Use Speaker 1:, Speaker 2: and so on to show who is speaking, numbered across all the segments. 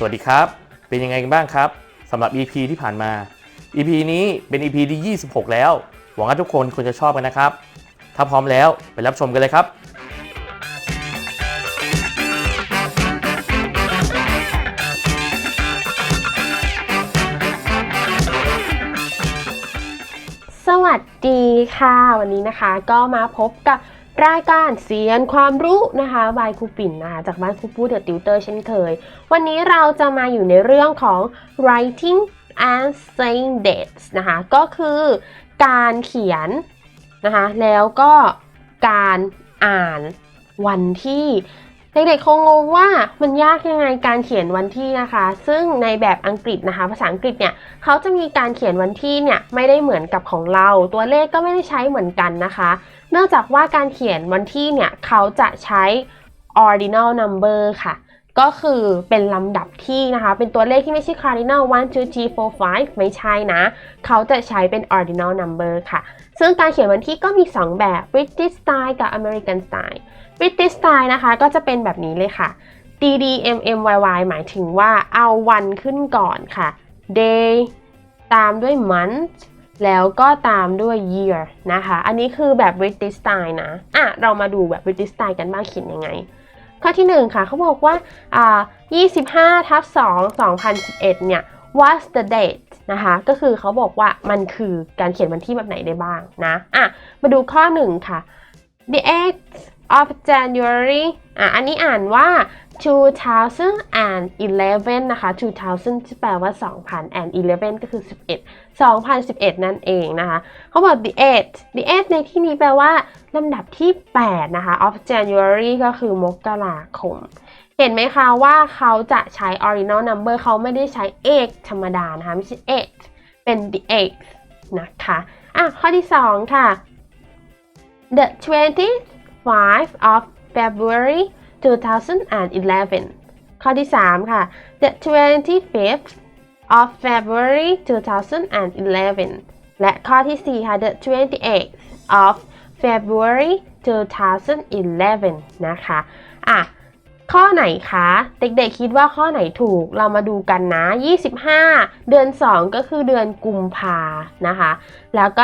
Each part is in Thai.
Speaker 1: สวัสดีครับ เป็นยังไงกันบ้างครับสำหรับ EP ที่ผ่านมา EP นี้เป็น EP ที่ 26 แล้ว หวังว่าทุกคนคงจะชอบกันนะครับ ถ้าพร้อมแล้วไปรับชมกันเลยครับ
Speaker 2: สวัสดีค่ะ วันนี้นะคะก็มาพบกับ รายการเสียนความรู้นะคะบายครูปิ่นนะคะจากบ้านครูปูเดอะติวเตอร์เช่นเคย วันนี้เราจะมาอยู่ในเรื่องของ writing and saying dates นะคะ ก็คือการเขียนนะคะ แล้วก็การอ่านวันที่ เด็กๆคงงงว่ามันยากยังไงการเขียนวันที่นะคะ ซึ่งในแบบอังกฤษนะคะ ภาษาอังกฤษเนี่ยเขาจะมีการเขียนวันที่เนี่ยไม่ได้เหมือนกับของเรา ตัวเลขก็ไม่ได้ใช้เหมือนกันนะคะ เนื่องจากว่าการเขียนวันที่เนี่ยเขาจะใช้ ordinal number ค่ะ ก็คือเป็นลำดับที่นะคะ เป็นตัวเลขที่ไม่ใช่ cardinal 1 2 3 4 5 ไม่ใช่นะ เขาจะใช้เป็น ordinal number ค่ะ ซึ่งการเขียนวันที่ก็มี 2 แบบ British style กับ American style British style นะคะ ก็จะเป็นแบบนี้เลยค่ะ D D M M Y Y หมายถึงว่าเอาวันขึ้นก่อนค่ะ day ตามด้วย month แล้วก็ตามด้วย year นะคะ อันนี้คือแบบ British style นะ อะ เรามาดูแบบ British style กันบ้างเขียนยังไง ข้อที่ 1 ค่ะเขาบอกว่าอ่า 25ทับ2 2011 เนี่ย what's the date นะคะ ก็คือเขาบอกว่ามันคือการเขียนวันที่แบบไหนได้บ้างนะ อะ มาดูข้อ 1 ค่ะ the 8th of January อะ อันนี้อ่านว่า 2011 นะคะ 2000ที่แปลว่า 2000 and 11 ก็คือ 11 2011 นั่นเองนะคะ เขาบอก the 8th the 8th ในที่นี้แปลว่าลำดับที่ 8 นะคะ of January ก็คือมกราคม เห็นไหมคะว่าเขาจะใช้ ordinal number เขาไม่ได้ใช้8ธรรมดานะคะ ไม่ใช่8เป็น the 8th นะคะ อะ ข้อที่ 2 ค่ะ the twenty 5 of February 2011 ข้อที่ 3 ค่ะ the 25th of February 2011 และข้อที่ 4 ค่ะ the 28th of February 2011 นะคะ อะ ข้อไหนคะ เด็กๆคิดว่าข้อไหนถูก เรามาดูกันนะ 25 เดือน 2 ก็คือเดือนกุมภานะคะ แล้วก็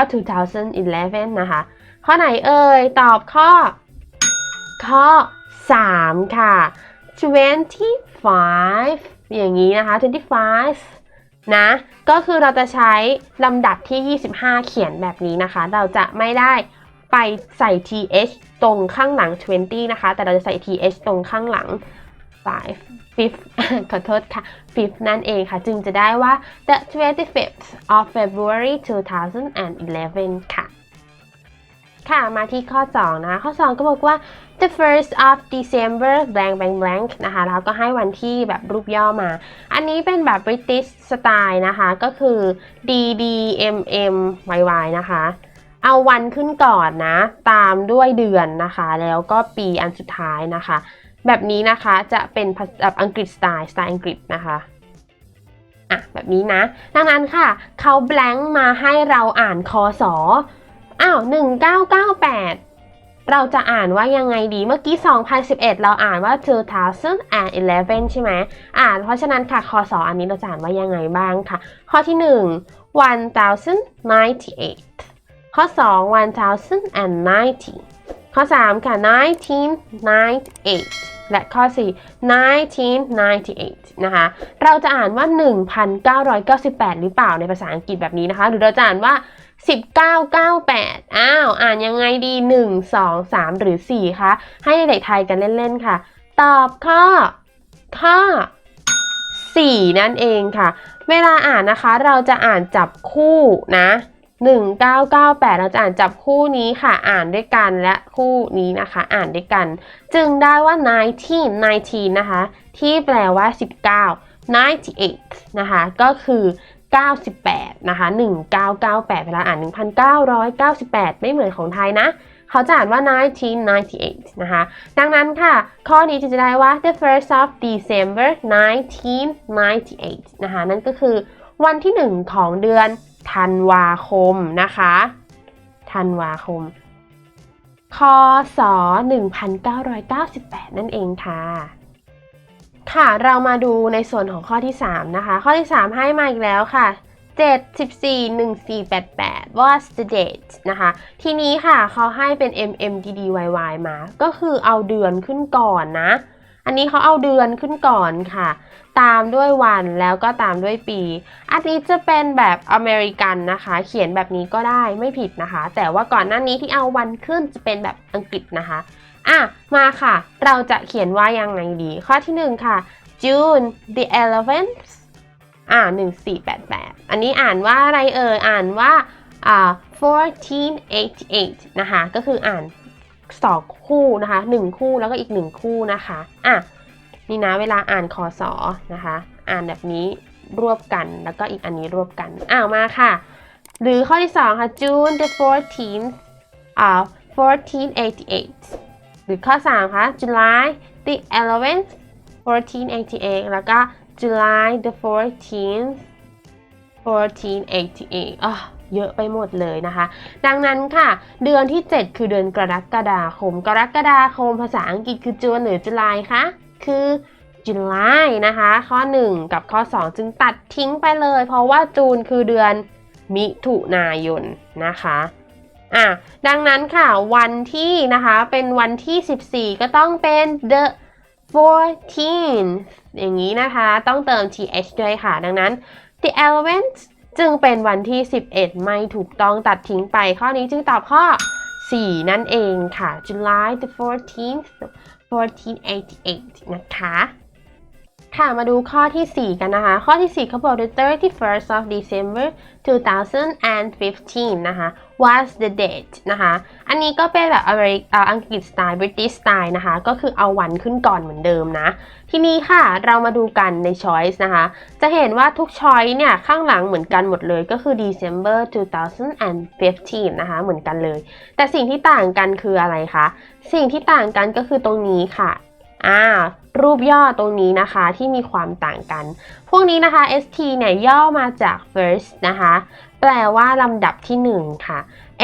Speaker 2: 2011 นะคะ ข้อไหนเอ่ย ตอบข้อ ข้อ 3 ค่ะ 25 อย่างนี้นะคะ 25 นะ ก็คือเราจะใช้ลำดับที่ 25 เขียนแบบนี้นะคะ เราจะไม่ได้ไปใส่ th ตรงข้างหลัง 20 นะคะ แต่เราจะใส่ th ตรงข้างหลัง 5 fifth ขอโทษค่ะ fifth นั่นเองค่ะ จึงจะได้ว่า the 25th of February 2011 ค่ะ ค่ะ มาที่ข้อ 2 นะคะ ข้อ 2 ก็บอกว่า the first of December blank blank blank นะคะ แล้วก็ให้วันที่แบบรูปย่อมา อันนี้เป็นแบบ British style นะคะ ก็คือ D D M M Y Y นะคะ เอาวันขึ้นก่อนนะ ตามด้วยเดือนนะคะ แล้วก็ปีอันสุดท้ายนะคะ แบบนี้นะคะจะเป็นแบบอังกฤษสไตล์สไตล์อังกฤษนะคะอะแบบนี้นะ ดังนั้นค่ะ เขา blank มาให้เราอ่านคอสอ อ้าว1998 เราจะอ่านว่ายังไงดี เมื่อกี้ 2011 เราอ่านว่า 2011 ใช่ไหมอ่านเพราะฉะนั้นค่ะคอสออันนี้เราจะอ่านว่ายังไงบ้างค่ะ ข้อที่ 1 1098 ข้อ 2 1090 ข้อ 3 ค่ะ 1998และข้อ 4 1998 นะคะ เราจะอ่านว่า 1998 หรือเปล่าในภาษาอังกฤษแบบนี้นะคะ หรือเราจะอ่านว่า 1998 อ้าว อ่านยังไงดี 1 2 3 หรือ 4 คะ ให้เด็กไทยกันเล่น ๆ ค่ะ ตอบข้อ ข้อ 4 นั่นเองค่ะ เวลาอ่านนะคะ เราจะอ่านจับคู่นะ1998 เราจะอ่านจับคู่นี้ค่ะ อ่านด้วยกันและคู่นี้นะคะ อ่านด้วยกัน จึงได้ว่า 19 19 นะคะ ที่แปลว่า 19 98นะคะ ก็คือ 98 นะคะ 1998 เวลาอ่าน 1998 ไม่เหมือนของไทยนะ เขาจะอ่านว่า 1998 นะคะ ดังนั้นค่ะ ข้อนี้จะได้ว่า the first of December 1998 นะคะ นั่นก็คือวันที่ 1 ของเดือนธันวาคมนะคะ ธันวาคม คศ 1998 นั่นเองค่ะ ค่ะเรามาดูในส่วนของข้อที่ 3 นะคะ ข้อที่ 3 ให้มาอีกแล้วค่ะ 7 14 1 4 8 8 what's the date นะคะ ทีนี้ค่ะเขาให้เป็น mm dd yy มา ก็คือเอาเดือนขึ้นก่อนนะ อันนี้เขาเอาเดือนขึ้นก่อนค่ะ ตามด้วยวันแล้วก็ตามด้วยปี อันนี้จะเป็นแบบอเมริกันนะคะ เขียนแบบนี้ก็ได้ไม่ผิดนะคะ แต่ว่าก่อนหน้านี้ที่เอาวันขึ้นจะเป็นแบบอังกฤษนะคะ อะมาค่ะ เราจะเขียนว่ายังไงดี ข้อที่ 1 ค่ะ June the 11th อ่า1488 อันนี้อ่านว่าอะไรเอ่ยอ่านว่าอ่า1488 นะคะ ก็คืออ่านสองคู่นะคะหนึ่งคู่แล้วก็อีกหนึ่งคู่นะคะอะนี่นะเวลาอ่านคอสอนะคะ อ่านแบบนี้รวบกันแล้วก็อีกอันนี้รวบกันอ้าวมาค่ะ หรือข้อที่ 2 ค่ะ June the 14th อ่า1488 หรือข้อ 3ค่ะ July the 11th 1488 แล้วก็ July the 14th 1488อะเยอะไปหมดเลยนะคะ ดังนั้นค่ะ เดือนที่ 7 คือเดือนกรกฎาคม กรกฎาคมภาษาอังกฤษคือจูนหรือจุลายคะ คือ July นะคะ ข้อ 1 กับข้อ 2 จึงตัดทิ้งไปเลย เพราะว่าจูนคือเดือนมิถุนายนนะคะ อะดังนั้นค่ะวันที่นะคะเป็นวันที่ 14 ก็ต้องเป็น the 14th อย่างนี้นะคะ ต้องเติม th ด้วยค่ะ ดังนั้น the 11th จึงเป็นวันที่ 11 ไม่ถูกต้องตัดทิ้งไป ข้อนี้จึงตอบข้อ 4 นั่นเองค่ะ July the 14th 1488 นะคะ ค่ะมาดูข้อที่ 4 กันนะคะ ข้อที่ 4เขาบอก the 31st of December 2015 นะคะ was the date นะคะ อันนี้ก็เป็นแบบอเมริกอังกฤษสไตล์ British style นะคะ ก็คือเอาวันขึ้นก่อนเหมือนเดิมนะ ทีนี้ค่ะเรามาดูกันใน choice นะคะ จะเห็นว่าทุก choice เนี่ย ข้างหลังเหมือนกันหมดเลยก็คือ December 2015 นะคะ เหมือนกันเลย แต่สิ่งที่ต่างกันคืออะไรคะ สิ่งที่ต่างกันก็คือตรงนี้ค่ะอ่า รูปย่อตรงนี้นะคะที่มีความต่างกัน พวกนี้นะคะ ST เนี่ยย่อมาจาก first นะคะ แปลว่าลำดับที่ 1 ค่ะ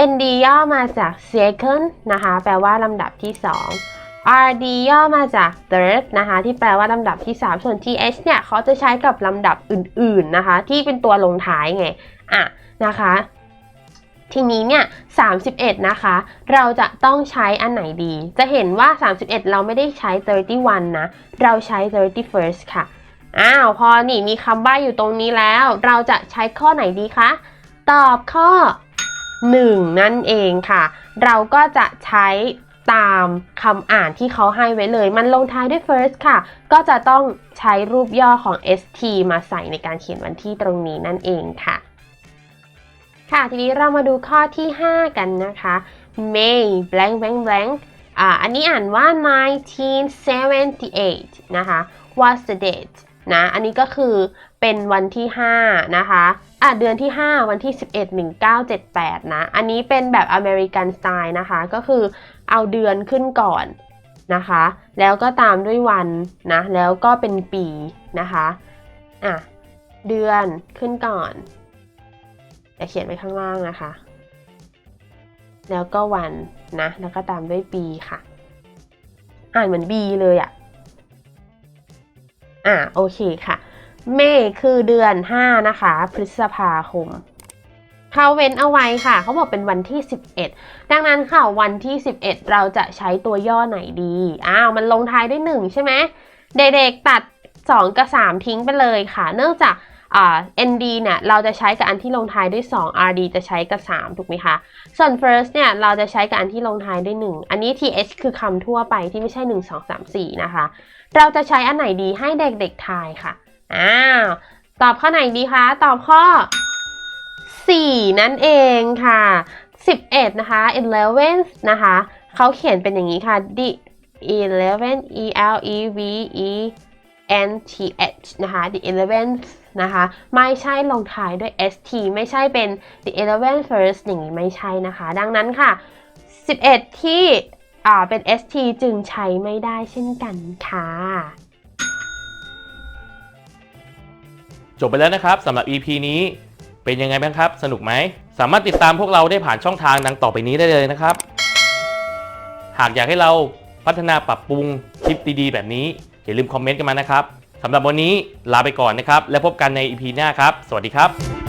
Speaker 2: ND ย่อมาจาก second นะคะ แปลว่าลำดับที่ 2 RD ย่อมาจาก third นะคะ ที่แปลว่าลำดับที่ 3 ส่วน TH เนี่ยเขาจะใช้กับลำดับอื่นๆนะคะ ที่เป็นตัวลงท้ายไง อะนะคะ ทีนี้เนี่ย 31 นะคะ เราจะต้องใช้อันไหนดี จะเห็นว่า 31 เราไม่ได้ใช้ 31 นะ เราใช้ 31st ค่ะ อ้าว พอนี่มีคำใบ้อยู่ตรงนี้แล้ว เราจะใช้ข้อไหนดีคะ ตอบข้อ 1 นั่นเองค่ะ เราก็จะใช้ตามคำอ่านที่เขาให้ไว้เลย มันลงท้ายด้วย first ค่ะ ก็จะต้องใช้รูปย่อของ st มาใส่ในการเขียนวันที่ตรงนี้นั่นเองค่ะ ค่ะทีนี้เรามาดูข้อที่ 5 กันนะคะ May blank blank blank อ่าอันนี้อ่านว่า 1978 นะคะ what's the date นะอันนี้ก็คือเป็นวันที่ 5 นะคะอะเดือนที่ 5 วันที่ 11 1978 นะ อันนี้เป็นแบบอเมริกันสไตล์นะคะ ก็คือเอาเดือนขึ้นก่อนนะคะ แล้วก็ตามด้วยวันนะ แล้วก็เป็นปีนะคะอะเดือนขึ้นก่อน จะเขียนไว้ข้างล่างนะคะ แล้วก็วันนะ แล้วก็ตามด้วยปีค่ะ อ่านเหมือน B เลยอะ่ะ อ่าโอเคค่ะ เมษคือเดือน 5 นะคะ พฤษภาคมเขาเว้นเอาไว้ค่ะ เขาบอกเป็นวันที่ 11 ดังนั้นค่ะวันที่ 11 เราจะใช้ตัวย่อไหนดี อ้าว มันลงท้ายด้วย1ใช่ไหมเด็กๆตัด 2 กับ 3 ทิ้งไปเลยค่ะ เนื่องจาก nd เนี่ยเราจะใช้กับอันที่ลงท้ายด้วย 2 rd จะใช้กับ 3 ถูกไหมคะ ส่วน first เนี่ยเราจะใช้กับอันที่ลงท้ายด้วย 1 อันนี้ th คือคำทั่วไปที่ไม่ใช่ 1 2 3 4 นะคะ เราจะใช้อันไหนดีให้เด็กๆทายค่ะ อ้าว ตอบข้อไหนดีคะ ตอบข้อ 4 นั่นเองค่ะ 11 นะคะ eleven นะคะ เขาเขียนเป็นอย่างนี้ค่ะ the eleven e l e v e n t h นะคะ the eleventh นะคะ ไม่ใช่ลงท้ายด้วย st ไม่ใช่เป็น the Eleventh first อย่างนี้ไม่ใช่นะคะ ดังนั้นค่ะ 11 ที่เป็น st จึงใช้ไม่ได้เช่นกันค่ะ
Speaker 1: จบไปแล้วนะครับสำหรับ EP นี้เป็นยังไงบ้างครับ สนุกไหม สามารถติดตามพวกเราได้ผ่านช่องทางดังต่อไปนี้ได้เลยนะครับ หากอยากให้เราพัฒนาปรับปรุงคลิปดีๆ แบบนี้ อย่าลืมคอมเมนต์กันมานะครับสำหรับวันนี้ลาไปก่อนนะครับ แล้วพบกันใน EP หน้าครับ สวัสดีครับ